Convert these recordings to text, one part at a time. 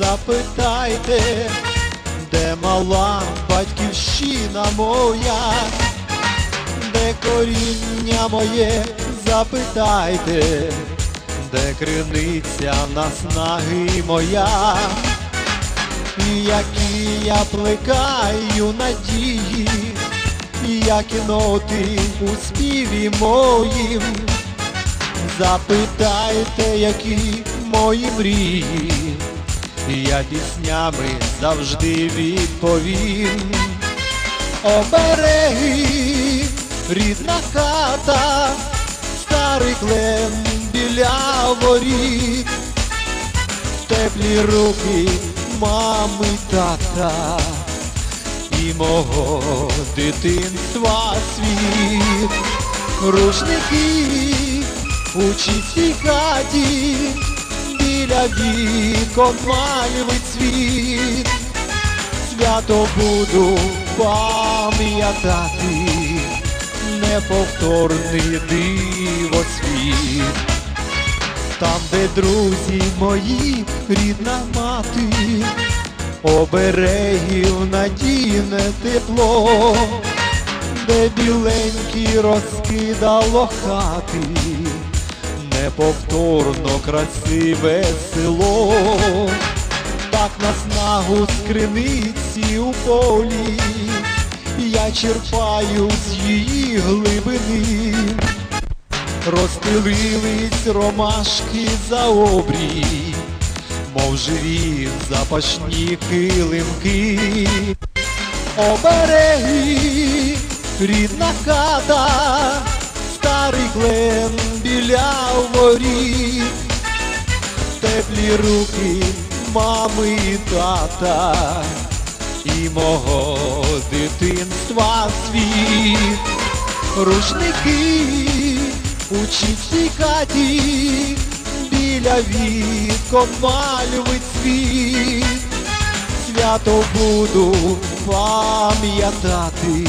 запитайте, де мала батьківщина моя, де коріння моє, запитайте, де криниця наснаги моя, і які я плекаю надії, і які ноти у співі моїм. Запитайте, які мої мрії, я піснями завжди відповім. Обереги, рідна хата, старий клен біля воріт, теплі руки мами тата і мого дитинства світ, рушники у чистій хаті, біля вікон мальви цвіт, свято буду пам'ятати, неповторний диво світ. Там, де друзі мої, рідна мати, оберегів надійне тепло, де біленькі розкидало хати, неповторно красиве село, так наснагу з криниці у полі, я черпаю з її глибини. Розстелились ромашки за обрій, мов живі запашні килимки, обереги, рідна хата, старий клен біля воріт, теплі руки мами і тата і мого дитинства світ, рушники у чистій хаті, біля вікон мальви цвіт, свято буду пам'ятати,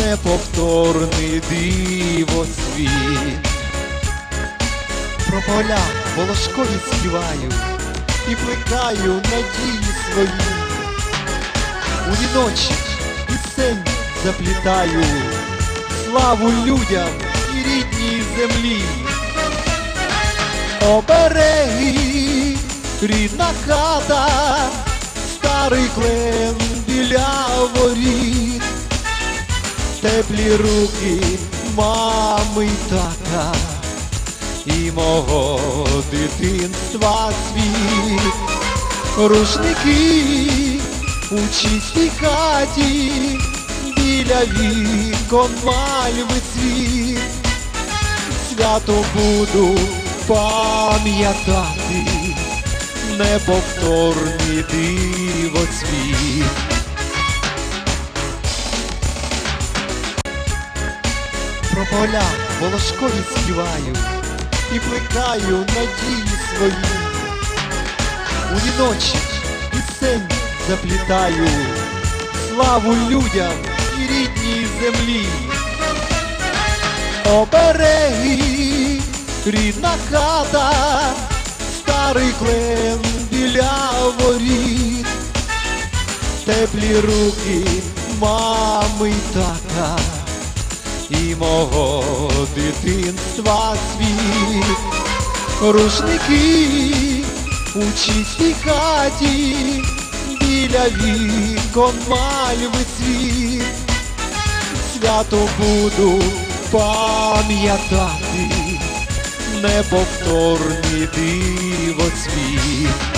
неповторний диво світ. Про поля волошкові співаю і плекаю надії свої. У віночок пісень заплітаю, славу людям і рідній землі. Обереги, рідна хата, старий клен біля воріт, теплі руки мами тата і мого дитинства світ, рушники у чистій хаті, біля вікон мальви цвіт, свято буду пам'ятати, неповторний диво світ. Поля волошкові співаю і плекаю надії свої. У віночок пісень заплітаю, славу людям і рідній землі. Обереги, рідна хата, старий клен біля воріт, теплі руки мами й тата і мого дитинства світ, рушники у чистій хаті, біля вікон мальви цвіт, свято буду пам'ятати, неповторний диво світ.